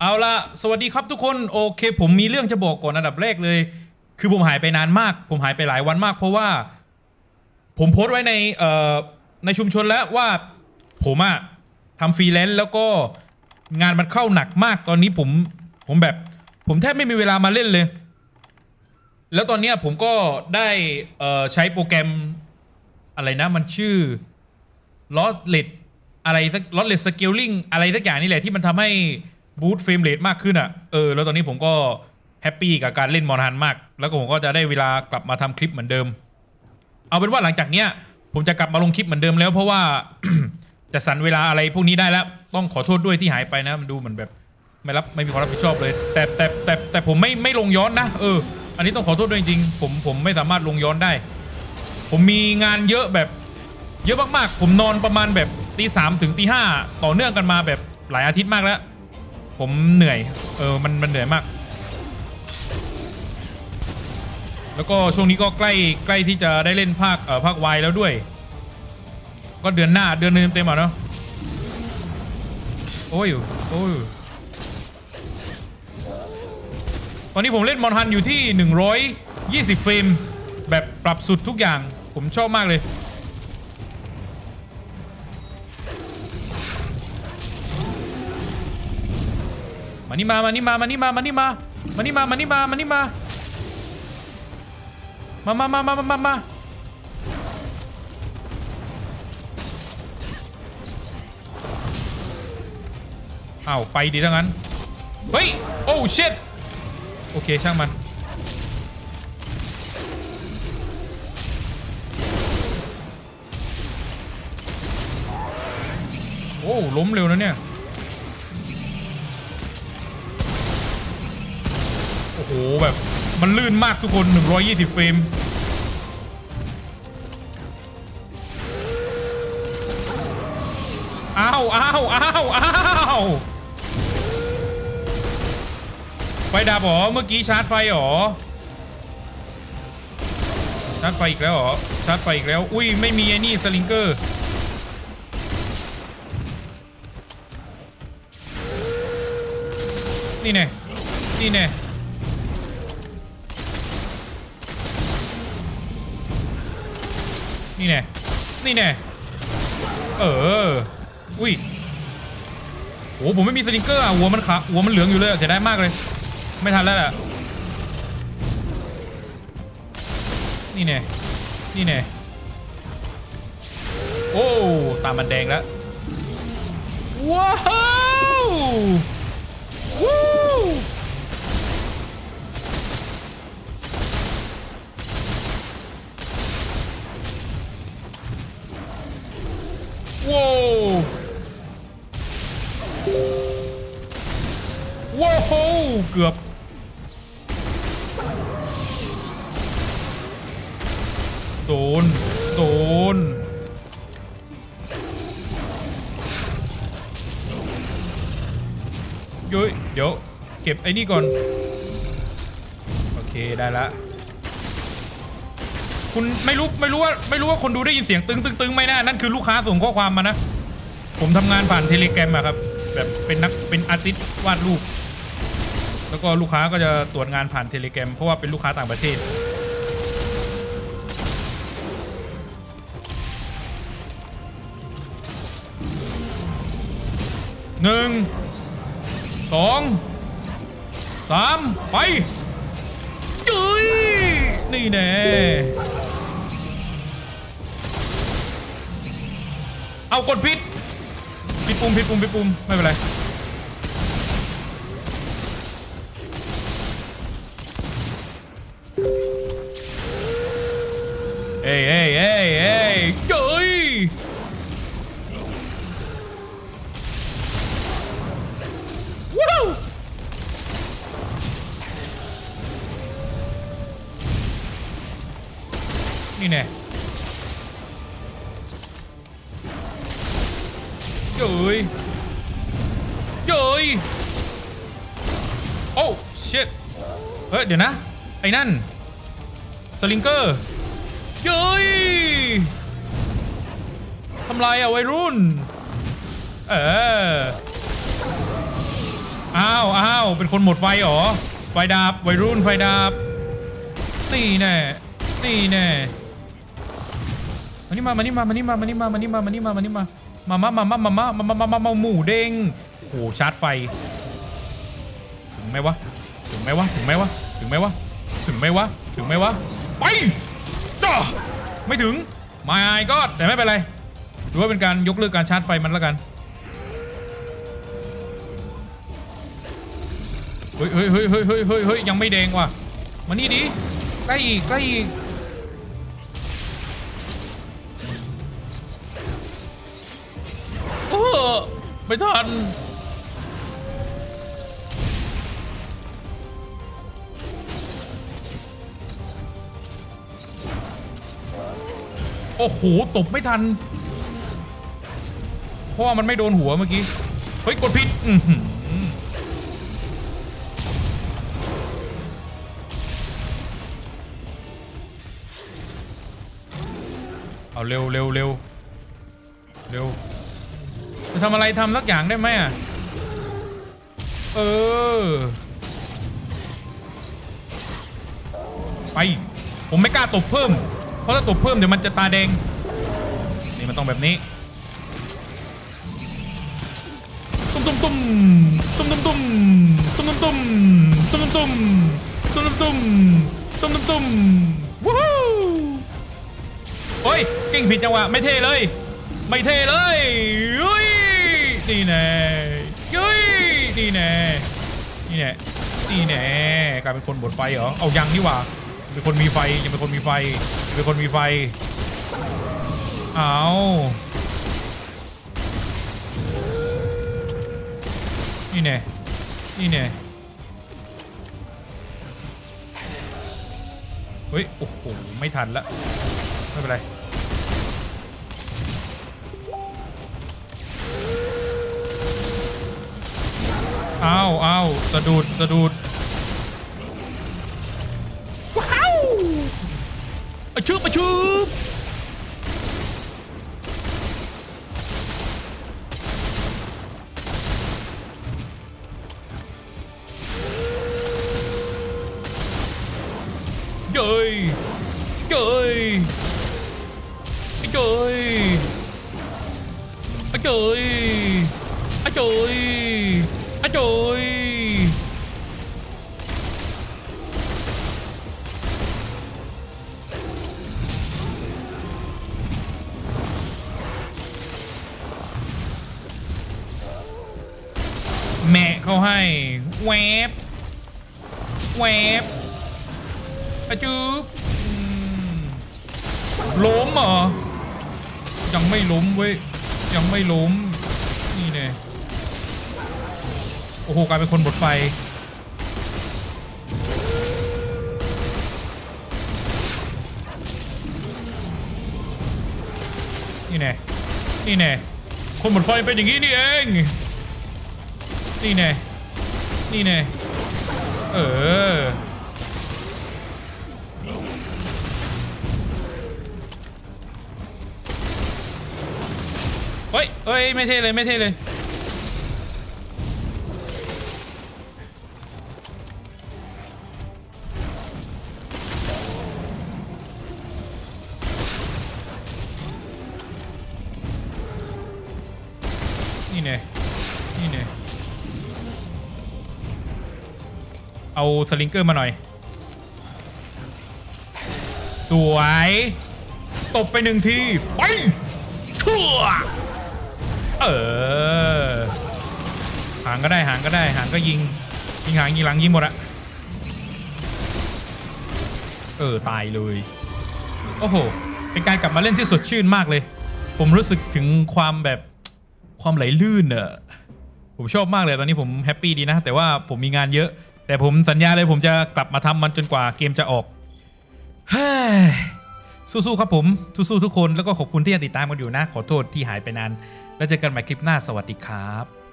เอาละสวัสดีครับทุกคนโอเค ผมมีเรื่องจะบอกก่อนอันดับแรกเลย คือผมหายไปนานมาก ผมหายไปหลายวันมาก เพราะว่า ผมโพสต์ไว้ในเอ่อในชุมชนแล้วว่า ผมอะทำฟรีแลนซ์แล้วก็งานมันเข้าหนักมากตอนนี้ผมผมแบบ ผมแทบไม่มีเวลามาเล่นเลย แล้วตอนเนี้ยผมก็ได้เอ่อใช้โปรแกรมอะไรนะ มันชื่อลอสเลดอะไรสักลอสเลดสเกลลิงอะไรสักอย่างนี่แหละที่มันทำให้ บูตเฟรมเรทมากขึ้นอะเออแล้วตอนนี้ผมก็แฮปปี้กับการเล่นมอนฮันมาก แล้วก็ผมก็จะได้เวลากลับมาทำคลิปเหมือนเดิม เอาเป็นว่าหลังจากเนี้ย ผมจะกลับมาลงคลิปเหมือนเดิมแล้ว เพราะว่าจะสั่นเวลาอะไรพวกนี้ได้แล้ว ต้องขอโทษด้วยที่หายไปนะมันดูเหมือนแบบไม่รับไม่มีความรับผิดชอบเลย แต่แต่แต่แต่ผมไม่ไม่ลงย้อนนะเออ อันนี้ต้องขอโทษด้วยจริงๆผมผมไม่สามารถลงย้อนได้ ผมมีงานเยอะแบบ เยอะมากๆ ผมนอนประมาณแบบตีสามถึงตีห้าต่อเนื่องกันมาแบบหลายอาทิตย์มากแล้ว ผมเหนื่อย เออ มันมันเหนื่อยมาก แล้วก็ช่วงนี้ก็ใกล้ใกล้ที่จะได้เล่นภาคเอ่อภาควายแล้วด้วย ก็เดือนหน้าเดือนนึงเต็มอะเนาะ โอ้ย โอ้ย ตอนนี้ผมเล่นมอนฮันอยู่ที่ 120 เฟรม แบบปรับสุดทุกอย่าง ผมชอบมากเลย มานี่มามานี่มามานี่มามานี่มามานี่มามานี่มามานี่มามามามามามามามาอ้าวไปดีทั้งนั้น เฮ้ย โอ้เชิดโอเค ช่างมัน โอ้ ล้มเร็วนะเนี่ย โอ้โหแบบมันลื่นมากทุกคน 120เฟรมอ้าวอ้าวอ้าวอ้าวไฟดับหรอเมื่อกี้ชาร์จไฟหรอชาร์จไฟอีกแล้วหรอชาร์จไฟอีกแล้ว อุ้ยไม่มีไอ้นี่สลิงเกอร์นี่แน่นี่แน่ นี่แน่นี่แน่เออ อุ้ยโหผมไม่มีสลิงเกอร์อะหัวมันขาหัวมันเหลืองอยู่เลยอะเสียดายมากเลย ไม่ทันแล้วแหละนี่แน่นี่แน่โอ้ตามันแดงแล้วว้าววู้ว้ โดนโดนเย้ยเดี๋ยว เก็บไอ้นี่ก่อน โอเคได้ละ คุณไม่รู้ไม่รู้ว่าไม่รู้ว่าคนดูได้ยินเสียงตึงตึงตึงไหมนะนั่นคือลูกค้าส่งข้อความมานะ ผมทำงานผ่านเทเลแกรมอะครับ แบบเป็นนักเป็นอาร์ติสต์วาดรูป แล้วก็ลูกค้าก็จะตรวจงานผ่านเทเลแกรมเพราะว่าเป็นลูกค้าต่างประเทศ หนึ่งสองสามไปยุ้ยนี่แน่เอากดพิษผิดปุ่มผิดปุ่มผิดปุ่มไม่เป็นไรเอ้ยเอ้ยเอ้ยเนี่แน่เย้ยเย้ยโอ้ชิตเฮ้ยเดี๋ยวนะ ไอ้นั่น สลิงเกอร์เย้ยทำลายอะวัยรุ่น เอออ้าวอ้าวเป็นคนหมดไฟเหรอ ไฟดับวัยรุ่นไฟดับนี่แน่นี่แน่ มานี่มามานี่มามานี่มามานี่มามานี่มามานี่มามานี่มามามามามามามามามามามาหมูเด้งโอ้ชาร์จไฟถึงไหมวะถึงไหมวะถึงไหมวะถึงไหมวะถึงไหมวะถึงไหมวะไปจ้าไม่ถึงไม่ก็แต่ไม่เป็นไรถือว่าเป็นการยกเลิกการชาร์จไฟมันแล้วกันเฮ้ยเฮ้ยเฮ้ยเฮ้ยเฮ้ยเฮ้ยเฮ้ยยังไม่แดงว่ะมานี่ดิใกล้อีกใกล้อีก ไม่ทัน โอ้โห ตบไม่ทัน เพราะว่ามันไม่โดนหัวเมื่อกี้ เฮ้ย กดผิดเอาเร็วเร็วเร็วเร็ว จะทำอะไรทำสักอย่างได้ไหมอะ เออ ไป ผมไม่กล้าตบเพิ่ม เพราะถ้าตบเพิ่มเดี๋ยวมันจะตาแดง นี่มันต้องแบบนี้ ตุ้มตุ้มตุ้มตุ้มตุ้มตุ้มตุ้มตุ้มตุ้มตุ้มตุ้มตุ้มตุ้มตุ้มตุ้มตุ้มตุ้มวู้ฮู้โอ้ย เก่งผิดจังหวะ ไม่เท่เลย ไม่เท่เลย นี่แน่ยุ้ยนี่แน่นี่แน่นี่แน่กลายเป็นคนบดไฟเหรอเอายังนี่หว่าเป็นคนมีไฟยังเป็นคนมีไฟเป็นคนมีไฟเอานี่แน่นี่แน่เฮ้ยโอ้โหไม่ทันละไม่เป็นไร อ้าวอ้าวสะดุดสะดุดว้าวอะชืบอะชืบเย้ยเย้ยเย้ยอะเย้ยอะเย้ย อะเย้ยแม่เขาให้แวบแวบอะจูบล้มเหรอ ยังไม่ล้มเว้ย ยังไม่ล้ม โอ้โหกลายเป็นคนบดไฟ นี่แน่นี่แน่คนบดไฟเป็นอย่างนี้นี่เอง นี่แน่นี่แน่เออเฮ้ยเฮ้ย ไม่เท่เลย ไม่เท่เลย นี่แน่นี่แน่เอาสลิงเกอร์มาหน่อย สวย ตบไปหนึ่งที ไปชั่วเออ หางก็ได้หางก็ได้หางก็ยิง ยิงหางยิงหลังยิงหมดอะเออ ตายเลย โอ้โห เป็นการกลับมาเล่นที่สดชื่นมากเลย ผมรู้สึกถึงความแบบ ความไหลลื่นอะผมชอบมากเลยตอนนี้ผมแฮปปี้ดีนะ แต่ว่าผมมีงานเยอะ แต่ผมสัญญาเลยผมจะกลับมาทำมันจนกว่าเกมจะออกเฮ้สู้ๆครับผม สู้ๆทุกคนแล้วก็ขอบคุณที่ยังติดตามกันอยู่นะ ขอโทษที่หายไปนาน แล้วเจอกันใหม่คลิปหน้าสวัสดีครับ